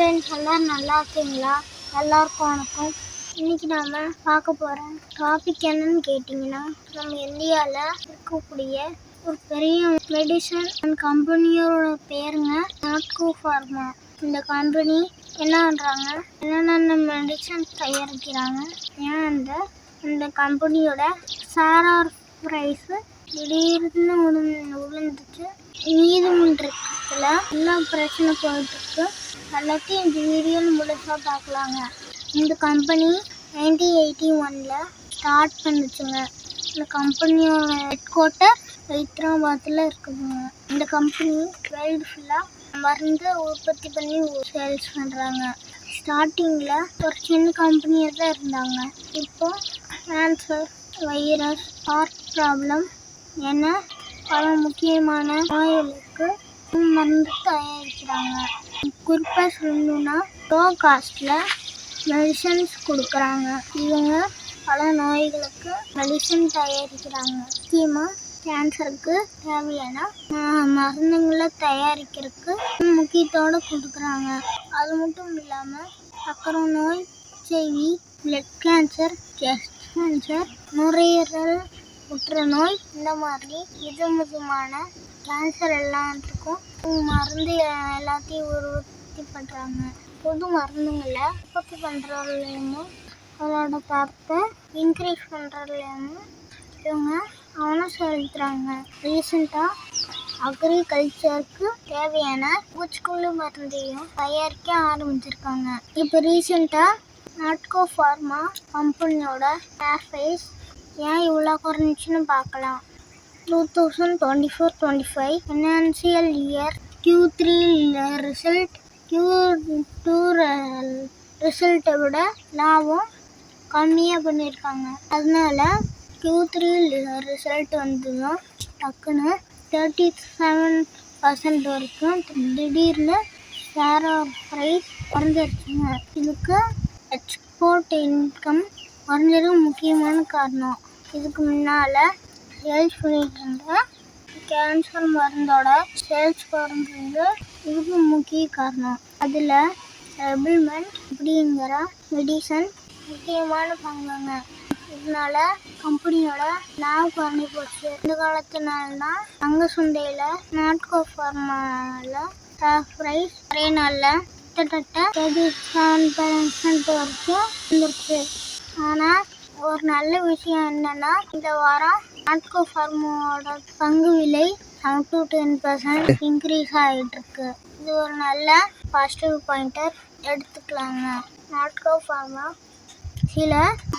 Friends எல்லோரும் நல்லா இருக்கீங்களா? எல்லாருக்கும் வணக்கம். இன்னைக்கு நாம பார்க்க போகிற டாபிக் என்னன்னு கேட்டிங்கன்னா நம்ம இந்தியாவில் இருக்கக்கூடிய ஒரு பெரிய மெடிசன் அண்ட் கம்பெனியோட பேருங்க நாட்கோ ஃபார்மா இந்த கம்பெனி என்ன பண்ணுறாங்க என்னென்ன மெடிசன் தயாரிக்கிறாங்க? ஏன் அந்த இந்த கம்பெனியோட சாரார் ப்ரைஸு திடீர்னு விழுந்து விழுந்துச்சு நீதிமன்றத்தில் எல்லாம் பிரச்சனை போயிட்டுருக்கு. எல்லாத்தையும் இந்த வீடியோவில் முழுசாக பார்க்கலாங்க. இந்த கம்பெனி நைன்டீன் எயிட்டி ஒனில் ஸ்டார்ட் பண்ணுச்சுங்க. இந்த கம்பெனியோட ஹெட் குவார்ட்டர் ஹைதராபாத்தில் இருக்குதுங்க. இந்த கம்பெனி வேர்ல்டு ஃபுல்லாக மருந்து உற்பத்தி பண்ணி சேல்ஸ் பண்ணுறாங்க ஸ்டார்டிங்கில் ஒரு சின்ன கம்பெனியாக தான் இருந்தாங்க. இப்போ கேன்சர் வைரஸ் ஹார்ட் ப்ராப்ளம் என பல முக்கியமான நோய்களுக்கு மருந்து தயாரிக்கிறாங்க குறிப்பாக சொல்லணுன்னா லோ காஸ்ட்டில் மெடிசன்ஸ் கொடுக்குறாங்க. இவங்க பல நோய்களுக்கு மெடிசன் தயாரிக்கிறாங்க. முக்கியமாக கேன்சருக்கு தேவையான மருந்துங்களை தயாரிக்கிறதுக்கு முக்கியத்தோடு கொடுக்குறாங்க. அது மட்டும் இல்லாமல் சக்கரை நோய் HIV blood cancer chest cancer நுரையீரல் புற்றுநோய் இந்த மாதிரி வித விதமான கேன்சர் எல்லாத்துக்கும் மருந்து எல்லாத்தையும் உற்பத்தி பண்ணுறாங்க புது மருந்துங்களை உற்பத்தி பண்ணுறதுலையும் அதோட தரத்தை இன்க்ரீஸ் பண்ணுறதுலையும் இவங்க அவனும் செலுத்துகிறாங்க ரீசெண்டாக அக்ரிகல்ச்சருக்கு தேவையான பூச்சிக்கொல்லி மருந்தையும் தயாரிக்க ஆரம்பிச்சிருக்காங்க. இப்போ ரீசெண்டாக நாட்கோ ஃபார்மா கம்பெனியோட ஃபேஸ் ஏன் இவ்வளோ குறைஞ்சின்னு பார்க்கலாம். Two thousand twenty four twenty five financial year Q three result Q two ரிசல்ட்டை விட லாபம் கம்மியாக பண்ணியிருக்காங்க அதனால கியூ த்ரீ ரிசல்ட் வந்ததும் டக்குன்னு தேர்ட்டி செவன் பர்சன்ட் வரைக்கும் திடீர்னு ஷேர் ஆஃப் ப்ரைஸ் குறைஞ்சிருச்சுங்க. இதுக்கு எக்ஸ்போர்ட் இன்கம் குறைஞ்சது முக்கியமான காரணம். இதுக்கு முன்னால் சேல்ஸ் பண்ணிட்டு இருந்தேன் கேன்சர் மருந்தோட சேல்ஸ் குறைஞ்சது இதுக்கு முக்கிய காரணம். அதில் ரெபிள்மெண்ட் அப்படிங்கிற மெடிசன் முக்கியமான பங்குங்க. இதனால கம்பெனியோட லாபம் குறைஞ்சி போச்சு. இந்த காலத்தினால்னா தங்க சந்தையில் நாட்கோ ஃபார்மாவில் ப்ரைஸ் ஒரே நாளில் கிட்டத்தட்ட தேர்ட்டி செவன் பர்சன்ட் வரைக்கும் வந்துருச்சு ஆனால் ஒரு நல்ல விஷயம் என்னன்னா இந்த வாரம் நாட்கோ ஃபார்மோட பங்கு விலை seven to ten percent increase ஆகிட்டு இருக்கு இது ஒரு நல்ல பாசிட்டிவ் பாயிண்டர் எடுத்துக்கலாங்க. நாட்கோ ஃபார்மா சில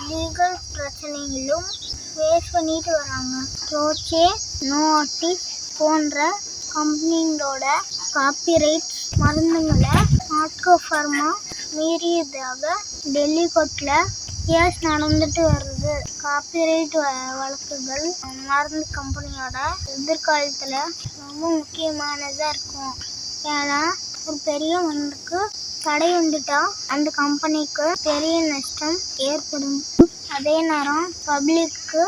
லீகல் பிரச்சனைகளும் ஃபேஸ் பண்ணிட்டு வராங்க. ரோச்சே நோட்டிஸ் போன்ற கம்பெனிங்களோட காப்பிரைட் மருந்துங்களை நாட்கோ ஃபார்மா மீறியதாக டெல்லி கோர்ட்டில் கேஸ் நடந்துட்டு வருது. காப்பிரைட் வழக்குகள் மருந்து கம்பெனியோட எதிர்காலத்தில் ரொம்ப முக்கியமானதாக இருக்கும். ஏன்னா ஒரு பெரிய மருந்துக்கு தடை வந்துட்டா அந்த கம்பெனிக்கு பெரிய நஷ்டம் ஏற்படும். அதே நேரம் பப்ளிக்கு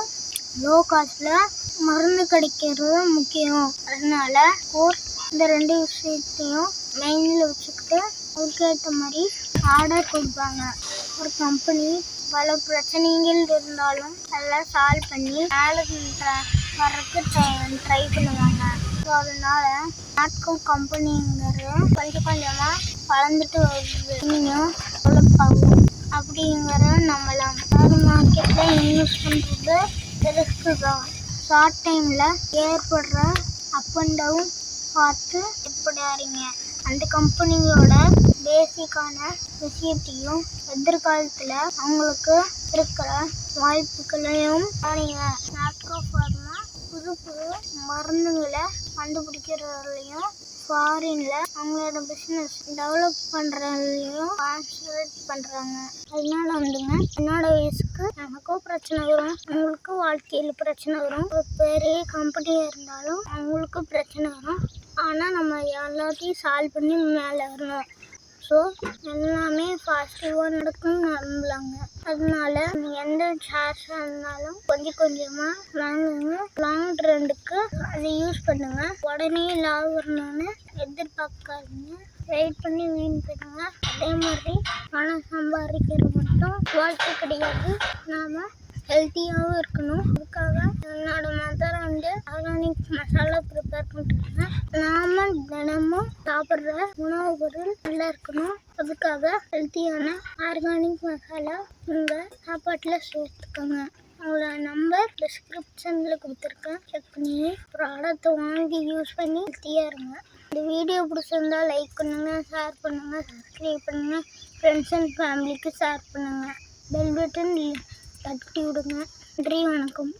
லோ காஸ்டில் மருந்து கிடைக்கிறது முக்கியம். அதனால கோர்ட் இந்த ரெண்டு விஷயத்தையும் மெயினில் வச்சுக்கிட்டு அதுக்கேற்ற மாதிரி ஆர்டர் கொடுப்பாங்க. ஒரு கம்பெனி பல பிரச்சனைகள் இருந்தாலும் எல்லாம் சால்வ் பண்ணி மேலே வர்றதுக்கு ட்ரை பண்ணுவாங்க. ஸோ அதனால நாட்கோ கம்பெனிங்கிறது கொஞ்சம் கொஞ்சமாக வளர்ந்துட்டு வருது. இன்னும் டெவலப் ஆகும். அப்படிங்கிற நம்பலாம் ஷேர் மார்க்கெட்டில் இன்வெஸ்ட் பண்ணுறது ரிஸ்க்கு தான். ஷார்ட் டைமில் ஏற்படுற அப் அண்ட் டவுன் பார்த்து எப்படாதீங்க அந்த கம்பெனியோட பேசிக்கான விஷயத்தையும் எதிர்காலத்தில் அவங்களுக்கு இருக்கிற வாய்ப்புகளையும் பாருங்க நாட்கோ ஃபார்மா புது புது மருந்துங்களை கண்டுபிடிக்கிறதுலையும் ஃபாரினில் அவங்களோட பிஸ்னஸ் டெவலப் பண்ணுறதுலையும் கான்சன்ட்ரேட் பண்ணுறாங்க அதனால வந்துங்க என்னோட வயசுக்கு எனக்கும் பிரச்சனை வரும் அவங்களுக்கும் வாழ்க்கையில் பிரச்சனை வரும். ஒரு பெரிய கம்பெனியாக இருந்தாலும் அவங்களுக்கும் பிரச்சனை வரும். ஆனால் நம்ம எல்லாத்தையும் சால்வ் பண்ணி மேலே வரணும் ஸோ எல்லாமே பாசிட்டிவாக நடக்கும்னு நம்பலாங்க அதனால எந்த ஷேர்ஸாக இருந்தாலும் கொஞ்சம் கொஞ்சமாக வாங்குங்க. லாங் ட்ரெண்டுக்கு அதை யூஸ் பண்ணுங்க. உடனே லாபம் வரணும்னு எதிர்பார்க்காதீங்க. வெயிட் பண்ணி வீண் பண்ணுங்க. அதே மாதிரி பணம் சம்பாதிக்கிறது மட்டும் வாழ்க்கை கிடையாது. நாம் ஹெல்த்தியாகவும் இருக்கணும். அதுக்காக என்னோட மதர் வந்து ஆர்கானிக் மசாலா ப்ரிப்பேர் பண்ணுறாங்க நாம தினமும் சாப்பிட்ற உணவு பொருள் நல்லா இருக்கணும். அதுக்காக ஹெல்த்தியான ஆர்கானிக் மசாலா உங்கள் சாப்பாட்டில் சேர்த்துக்கோங்க. அவங்களோட நம்பர் டிஸ்கிரிப்ஷனில் கொடுத்துருக்கேன். செக் பண்ணி ப்ராடக்ட்டை வாங்கி யூஸ் பண்ணி ஹெல்த்தியாக இருங்க. இந்த வீடியோ பிடிச்சிருந்தா லைக் பண்ணுங்கள் ஷேர் பண்ணுங்கள் சப்ஸ்கிரைப் பண்ணுங்கள் ஃப்ரெண்ட்ஸ் அண்ட் ஃபேமிலிக்கு ஷேர் பண்ணுங்கள் பெல் பட்டன் தட்டி விடுங்க. நன்றி வணக்கம்.